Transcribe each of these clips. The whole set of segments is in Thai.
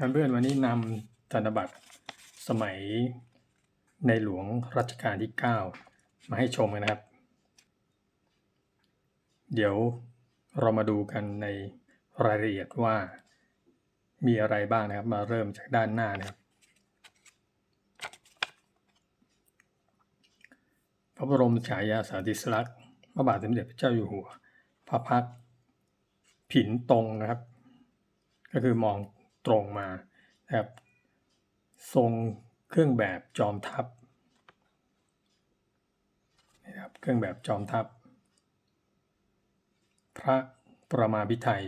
เพื่อนวันนี้นำธนบัตรสมัยในหลวงรัชกาลที่ 9 มาให้ชมกันนะครับ เดี๋ยวเรามาดูกันในรายละเอียดว่ามีอะไรบ้างนะครับ มาเริ่มจากด้านหน้านะครับพระบรมฉายาสาธิสลักษณ์พระบาทสมเด็จพระเจ้าอยู่หัว พระพักผินตรงนะครับ ก็คือมอง ตรงมานะครับทรงเครื่องแบบจอมทัพนะครับเครื่องแบบจอมทัพ พระประมาพิไทย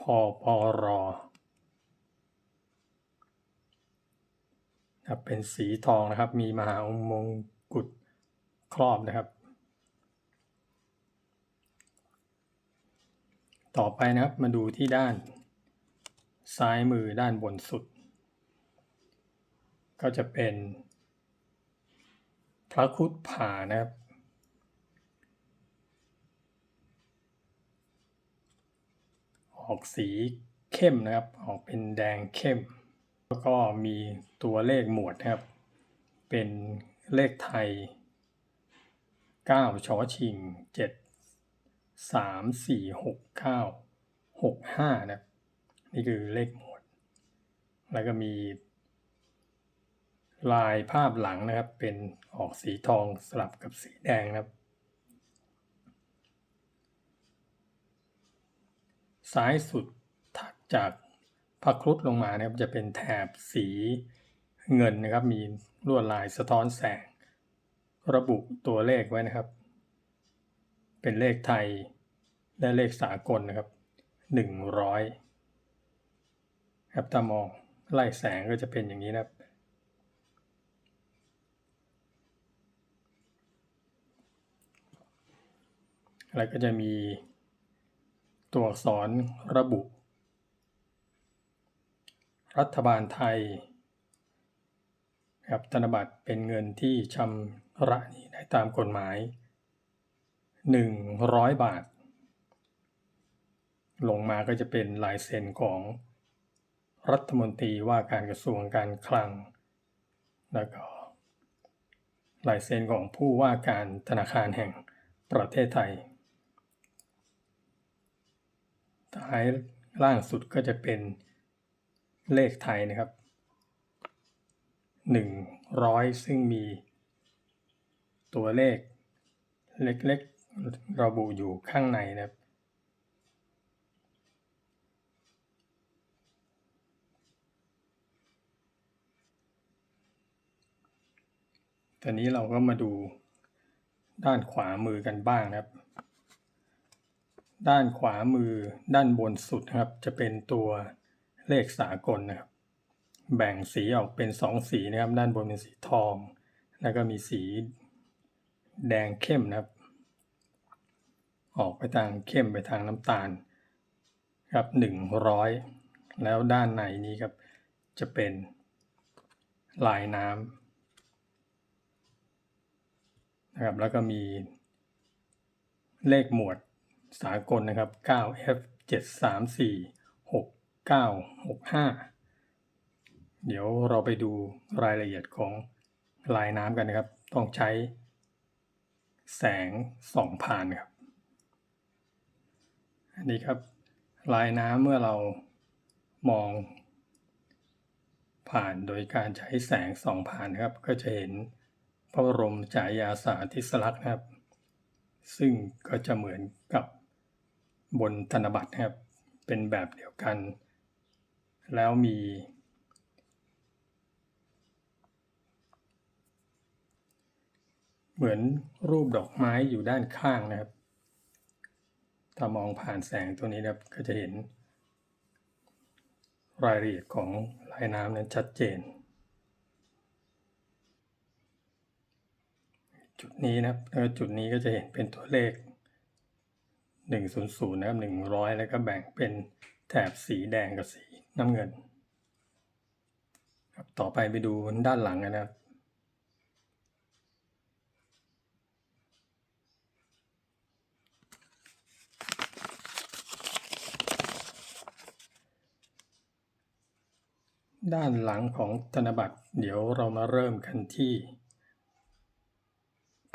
พอปอรอนะครับเป็นสีทองนะครับ มีมหาองค์มงกุฎครอบนะครับ ต่อไปนะครับมาดูที่ด้าน ซ้ายมือด้านบนสุด ก็จะเป็น พระคุดผ่านะครับ ออกสีเข้มนะครับ ออกเป็นแดงเข้ม แล้วก็มีตัวเลขหมวดนะครับ เป็นเลขไทย 9ชอชิง 7 3 4 6 9 6 5 นะครับ นี่คือเลขหมวด แล้วก็มี ลายภาพหลังนะครับ เป็นออกสีทองสลับกับสีแดงนะครับ ซ้ายสุดถัดจากพระครุฑลงมานะครับจะเป็นแถบสีเงินนะครับ มีลวดลายสะท้อนแสง ระบุตัวเลขไว้นะครับ เป็นเลขไทยและเลขสากลนะครับหนึ่งร้อย ครับถ้ามองไล่แสงก็จะเป็นอย่างนี้นะครับ แล้วก็จะมีตัวอักษรระบุ รัฐบาลไทยครับธนบัตรเป็นเงินที่ชำระนี้ได้ตามกฎหมาย 100 บาท ลงมาก็จะเป็นลายเซ็นของ รัฐมนตรีว่าการกระทรวงการคลัง แล้วก็ลายเซ็นของผู้ว่าการธนาคารแห่งประเทศไทย ท้ายล่างสุดก็จะเป็นเลขไทยนะครับ 100 ซึ่งมีตัวเลขเล็กๆระบุอยู่ข้างในนะครับ ตอนนี้เราก็มาดูด้านขวามือกันบ้างนะครับ ด้านขวามือด้านบนสุดครับ จะเป็นตัวเลขสากลนะครับ แบ่งสีออกเป็นสองสีนะครับ ด้านบนเป็นสีทอง แล้วก็มีสีแดงเข้มนะครับ ออกไปทางเข้มไปทางน้ำตาลครับหนึ่งร้อยแล้วด้านในนี้ครับจะเป็นลายน้ำ นะครับ แล้วก็มีเลขหมวดสากลนะครับ 9F 734 6965 เดี๋ยวเราไปดูรายละเอียดของลายน้ำกันนะครับ ต้องใช้แสงส่องผ่านครับ อันนี้ครับ ลายน้ำเมื่อเรามองผ่านโดยการใช้แสงส่องผ่านครับ ก็จะเห็น ระบรมฉายาสาธิสลักษณ์นะครับ ซึ่งก็จะเหมือนกับบนธนบัตรนะครับ เป็นแบบเดียวกัน แล้วมี เหมือนรูปดอกไม้อยู่ด้านข้างนะครับ ถ้ามองผ่านแสงตัวนี้นะครับก็จะเห็นรายละเอียดของลายน้ำนั้นชัดเจน จุดนี้นะครับแล้วจุดนี้ก็จะเห็นเป็นตัวเลข 100นะครับ100 แล้วก็แบ่งเป็นแถบสีแดงกับสีน้ำเงิน ครับต่อไปไปดูด้านหลังนะครับด้านหลังของธนบัตร เดี๋ยวเรามาเริ่มกันที่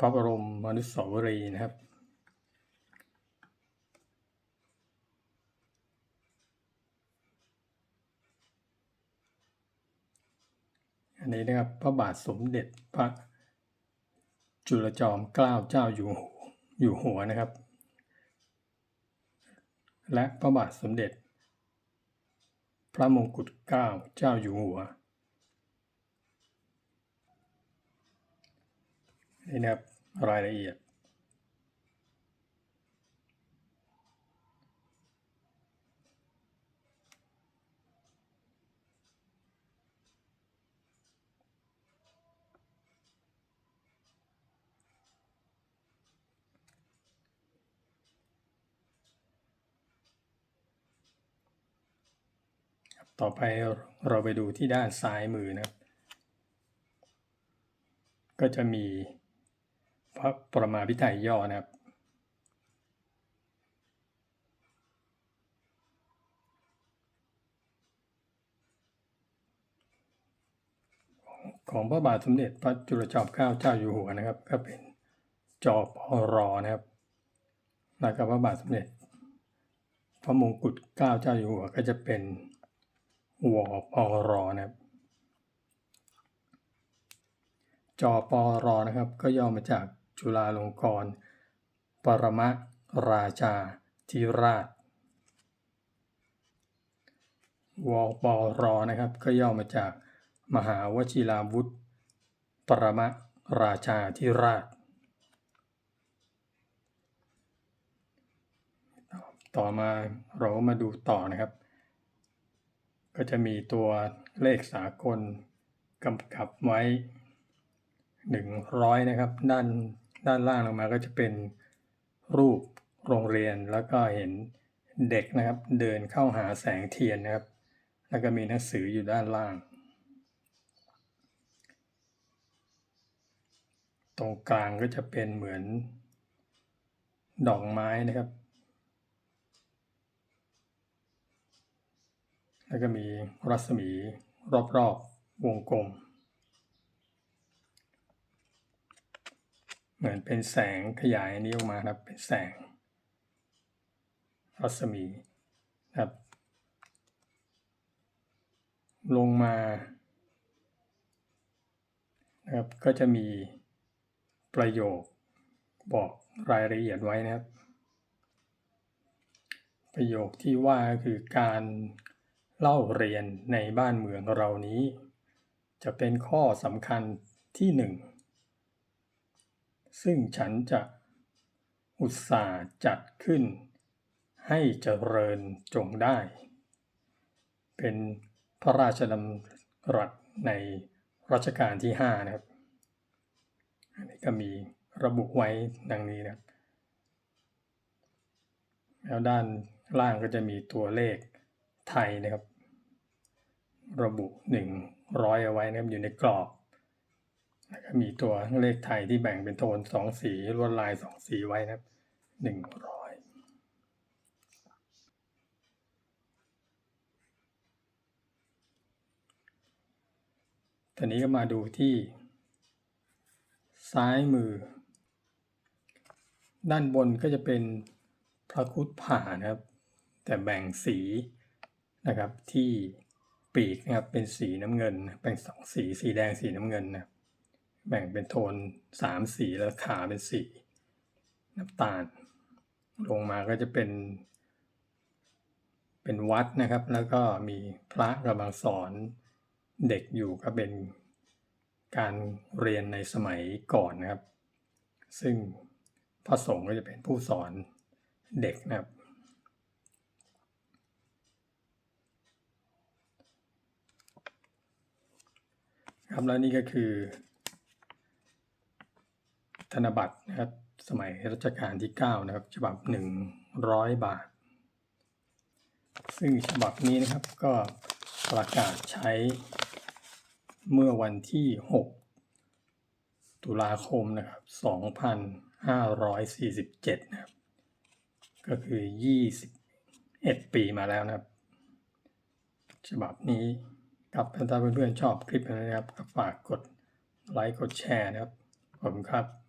ระบรมอนุสาวรีย์นะครับ อันนี้นะครับพระบาทสมเด็จพระจุลจอมเกล้าเจ้าอยู่หัวอยู่หัวนะครับ และพระบาทสมเด็จ พระมงกุฎเกล้าเจ้าอยู่หัวนี่นะครับ รายละเอียด ต่อไปเราไปดูที่ด้านซ้ายมือนะครับ ก็จะมี พระปรมาพิไทยย่อนะครับ ของพระบาทสมเด็จพระจุลจอมเกล้าเจ้าอยู่หัวนะครับ ก็เป็นจอปอรอนะครับแล้วก็พระบาทสมเด็จ พระมงกุฎเกล้าเจ้าอยู่หัวก็จะเป็นวปรนะครับจอปรนะครับ ก็ย่อมาจาก จุฬาลงกรณ์ปรมราชาธิราชวปรนะครับ ก็ย่อมาจากมหาวชิราวุธ ปรมราชาธิราช ต่อมาเรามาดูต่อนะครับ ก็จะมีตัวเลขสากลกำกับไว้ 100 นะครับ ด้าน ด้านล่างลงมาก็จะเป็นรูปโรงเรียนแล้วก็เห็นเด็กนะครับ เดินเข้าหาแสงเทียนนะครับ แล้วก็มีหนังสืออยู่ด้านล่าง ตรงกลางก็จะเป็นเหมือนดอกไม้นะครับ แล้วก็มีรัศมีรอบๆวงกลม เหมือนเป็นแสงขยายนี้ออกมาครับ เป็นแสง รัศมีครับ ลงมานะครับก็จะมีประโยคบอกรายละเอียดไว้นะครับ ประโยคที่ว่าคือการเล่าเรียนในบ้านเมืองเรานี้ จะเป็นข้อสำคัญที่หนึ่ง ซึ่งฉันจะอุตส่าห์จัดขึ้น ให้เจริญจงได้ เป็นพระราชดำรัสในรัชกาลที่ 5 นะครับ อันนี้ก็มีระบุไว้ดังนี้นะครับแล้วด้านล่างก็จะมีตัวเลขไทยนะครับ ระบุ 100 เอาไว้นะครับอยู่ในกรอบ แล้วก็มีตัวเลขไทยที่แบ่งเป็นโทน2สีลวดลาย2สีไว้นะครับ100ตอนนี้ก็มาดูที่ซ้ายมือ ด้านบนก็จะเป็นพระคุดผ่านะครับ แต่แบ่งสีนะครับที่ปีกนะครับเป็นสีน้ำเงินแบ่งสองสีสีแดงสีน้ำเงินนะ แบ่งเป็นโทนสามสีแล้วขาเป็นสีน้ำตาล ลงมาก็จะเป็น เป็นวัดนะครับ แล้วก็มีพระกำลังสอนเด็กอยู่ก็เป็นการเรียนในสมัยก่อนนะครับ ซึ่งพระสงฆ์ก็จะเป็นผู้สอนเด็กนะครับ ครับแล้วนี่ก็คือ ธนบัตรนะครับสมัยรัชกาลที่ 9 นะครับ ฉบับ 100 บาท ซึ่งฉบับนี้นะครับก็ประกาศใช้เมื่อวันที่ 6 ตุลาคมนะครับ 2547 นะครับ ก็คือ 21 ปีมาแล้วนะครับ ฉบับนี้ครับถ้าเพื่อนๆชอบคลิปนี้นะครับก็ฝากกดไลค์กดแชร์นะครับขอบคุณครับ